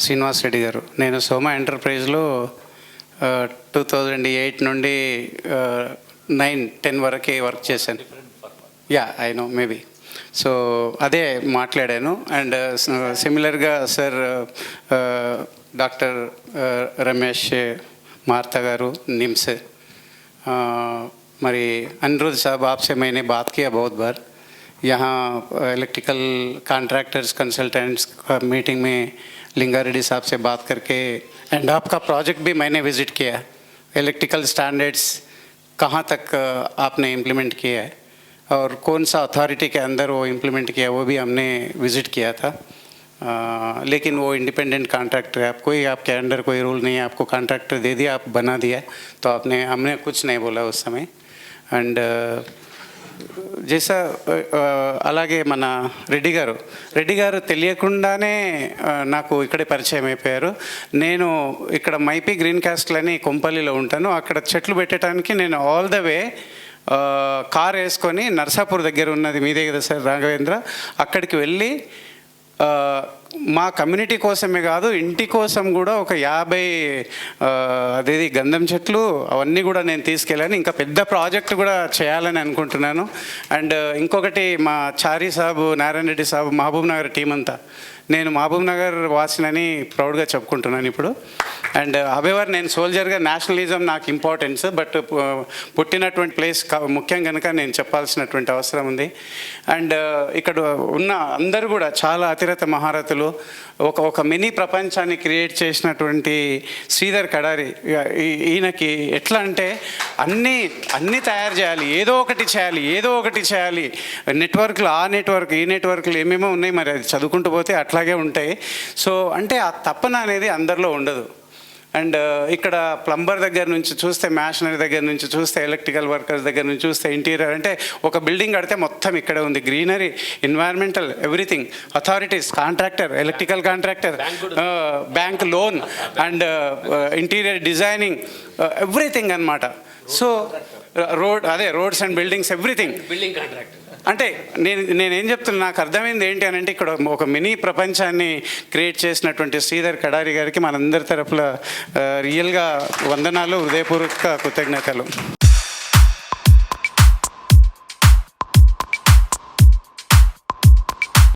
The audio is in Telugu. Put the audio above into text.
శ్రీనివాస్ రెడ్డి గారు. నేను సోమ ఎంటర్ప్రైజ్లో టూ థౌజండ్ ఎయిట్ నుండి నైన్ టెన్ వరకే వర్క్ చేశాను. Yeah I know maybe. So అదే మాట్లాడాను. అండ్ సిమిలర్గా సార్ డాక్టర్ రమేష్ మార్త గారు నిమ్స్ మరి అనిరుద్ సాబ్ ఆప్సే మైనే బాత్కి అబౌద్ బార్ यहाँ इलेक्ट्रिकल कॉन्ट्रैक्टर्स कंसल्टेंट्स मीटिंग में लिंगा रेड्डी साहब से बात करके एंड आपका प्रोजेक्ट भी मैंने विज़िट किया इलेक्ट्रिकल स्टैंडर्ड्स कहाँ तक आपने इम्प्लीमेंट किया है? और कौन सा अथॉरिटी के अंदर वो इम्प्लीमेंट किया वो भी हमने विज़िट किया था। अ, लेकिन वो इंडिपेंडेंट कॉन्ट्रैक्टर है। आप कोई आपके अंडर कोई रूल नहीं है आपको कॉन्ट्रैक्टर दे दिया आप बना दिया तो आपने हमने कुछ नहीं बोला उस समय। అండ్ జేసా అలాగే మన రెడ్డి గారు. రెడ్డి గారు తెలియకుండానే నాకు ఇక్కడే పరిచయం అయిపోయారు. నేను ఇక్కడ మైపీ గ్రీన్ క్యాస్ట్లని కొంపల్లిలో ఉంటాను. అక్కడ చెట్లు పెట్టడానికి నేను ఆల్ ద వే కార్ వేసుకొని నర్సాపూర్ దగ్గర ఉన్నది మీదే కదా సార్ రాఘవేంద్ర. అక్కడికి వెళ్ళి మా కమ్యూనిటీ కోసమే కాదు ఇంటి కోసం కూడా ఒక యాభై అదేది గంధం చెట్లు అవన్నీ కూడా నేను తీసుకెళ్ళాను. ఇంకా పెద్ద ప్రాజెక్ట్ కూడా చేయాలని అనుకుంటున్నాను. అండ్ ఇంకొకటి మా చారీ సాబు నారాయణ రెడ్డి సాబు మహబూబ్ నగర్ టీం అంతా. నేను మహబూబ్ నగర్ వాసినని ప్రౌడ్గా చెప్పుకుంటున్నాను ఇప్పుడు. అండ్ హవెవర్ నేను సోల్జర్గా నేషనలిజం నాకు ఇంపార్టెన్స్ బట్ పుట్టినటువంటి ప్లేస్ ముఖ్యం కనుక నేను చెప్పాల్సినటువంటి అవసరం ఉంది. అండ్ ఇక్కడ ఉన్న అందరూ కూడా చాలా అతిరత మహారథులు ఒక ఒక మినీ ప్రపంచాన్ని క్రియేట్ చేసినటువంటి శ్రీధర్ కడారి ఈయనకి ఎట్లా అంటే అన్నీ అన్నీ తయారు చేయాలి ఏదో ఒకటి చేయాలి ఏదో ఒకటి చేయాలి. నెట్వర్క్లు ఆ నెట్వర్క్ ఈ నెట్వర్క్లు ఏమేమో ఉన్నాయి మరి అది చదువుకుంటూ పోతే అట్లాగే ఉంటాయి. సో అంటే ఆ తప్పన అనేది అందరిలో ఉండదు. అండ్ ఇక్కడ ప్లంబర్ దగ్గర నుంచి చూస్తే మ్యాషనరీ దగ్గర నుంచి చూస్తే ఎలక్ట్రికల్ వర్కర్స్ దగ్గర నుంచి చూస్తే ఇంటీరియర్ అంటే ఒక బిల్డింగ్ కడితే మొత్తం ఇక్కడే ఉంది. Greenery environmental everything authorities contractor electrical contractor bank loan and interior designing everything అన్నమాట. సో రోడ్ అదే roads and buildings everything building contract అంటే నేను నేనేం చెప్తున్నా నాకు అర్థమైంది ఏంటి అని అంటే ఇక్కడ ఒక మినీ ప్రపంచాన్ని క్రియేట్ చేసినటువంటి శ్రీధర్ కడారి గారికి మనందరి తరపున రియల్గా వందనాలు హృదయపూర్వక కృతజ్ఞతలు.